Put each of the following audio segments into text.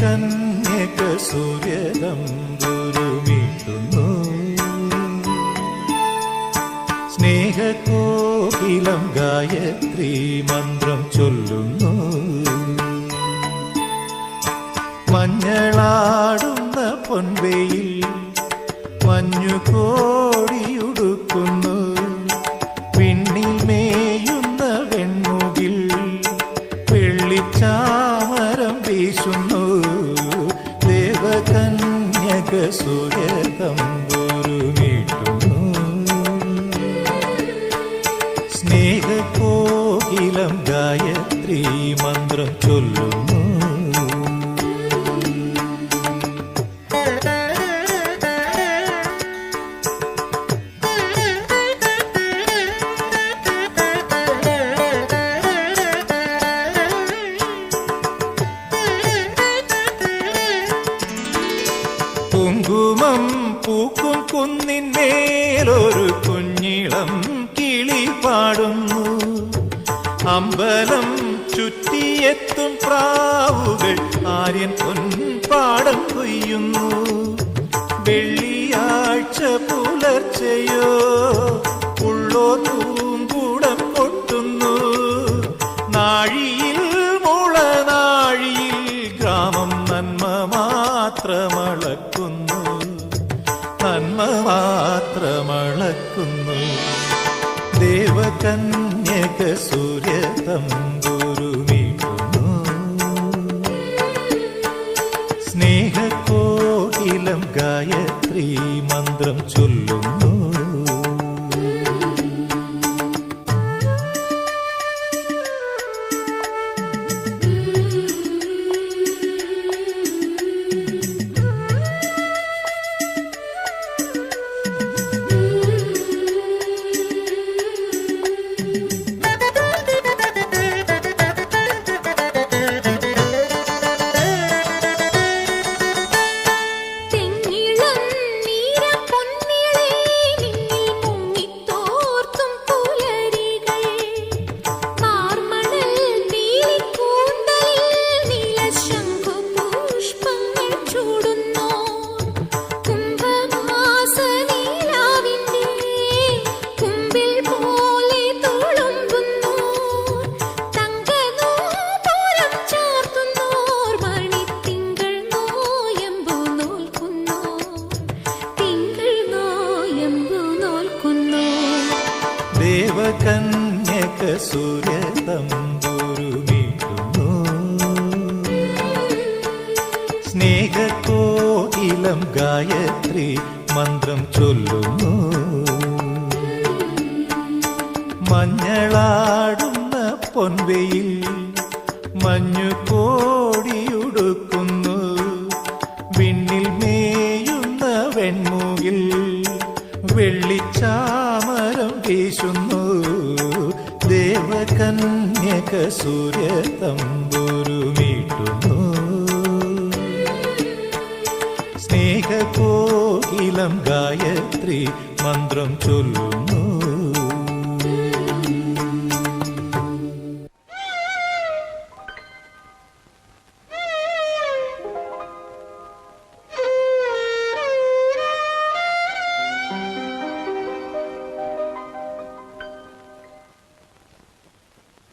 കന്യക സൂര്യതം ദുരുമിട്ടുന്നു സ്നേഹകോകിലം ഗായത്രി മന്ത്രം ചൊല്ലുന്നു. മഞ്ഞളാടുന്ന പൊൻവെയിൽ മഞ്ഞുകോടിയുടുക്കുന്നു. കുങ്കുമം പൂക്കും കുന്നിന്മേലൊരു കുഞ്ഞിളം കിളി പാടുന്നു. അമ്പലം ചുറ്റിയെത്തും പ്രാവുകൾ ആര്യൻ പൊൻപാടം കൊയ്യുന്നു. വെള്ളിയാഴ്ച പുലർച്ചയോ ഉള്ളോ തൂങ്കൂടം പൊട്ടുന്നു നാഴിയിൽ മുളനാഴിയിൽ ഗ്രാമം നന്മ മാത്രമളക്കുന്നു. നന്മ മാത്രമളക്കുന്നു. ദേവകന്യക സൂര്യ മന്ത്രം ചൊല്ലുന്നു ദേവകന്യക സൂര്യ തമ്പുരു മീട്ടുന്നു ഗായത്രി മന്ത്രം മഞ്ഞളാടുന്ന മഞ്ഞു കോടിയുടുക്കുന്നു വിണ്ണിൽ മേയുന്ന വെള്ളിച്ചാമരം തമ്പുരു സ്നേഹ സ്നേഹകോകിലം ഗായത്രി മന്ത്രം ചൊല്ലുന്നു.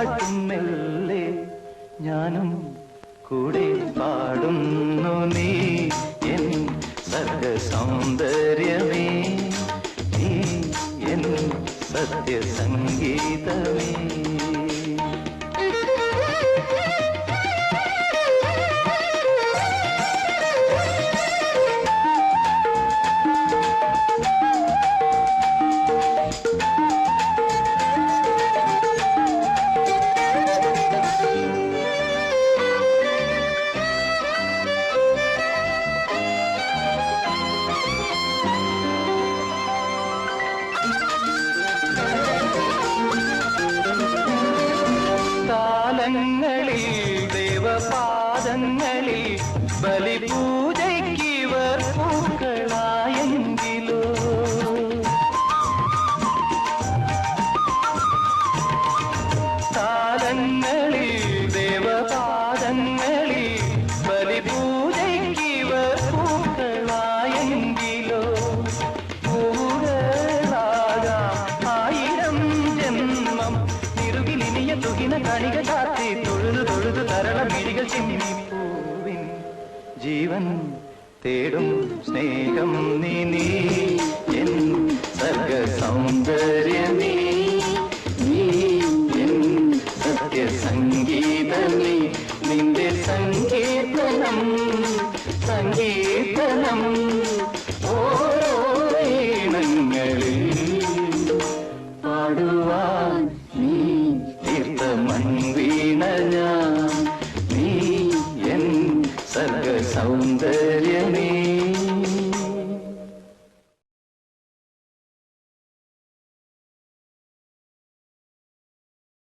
അതിനെ വാഴ്ത്തും മെല്ലെ ഞാനും കൂടെ പാടുന്നു നീ. എൻ സർഗ സൗന്ദര്യമേ നീ എൻ സത്യ ബലിപൂജയ്ക്കിവർ പൂക്കളായെങ്കിലോ? കാലങ്ങളിൽ ദേവപാദങ്ങളിൽ ബലിപൂജയ്ക്കിവർ പൂക്കളായെങ്കിലോ? പൂകളാകാം ആയിരം ജന്മം തിരുകിലിനിയ തുകിന കണിക ചാത്തി തൊഴുതു തൊഴുതു തരള മിഴികൾ ജീവൻ തേടും സ്നേഹം നീ നീ. എൻ സർഗ സൗന്ദര്യ നീ. നീ എൻ സത്യ നീ. നിന്റെ സങ്കീർത്തനം സങ്കീർത്തനം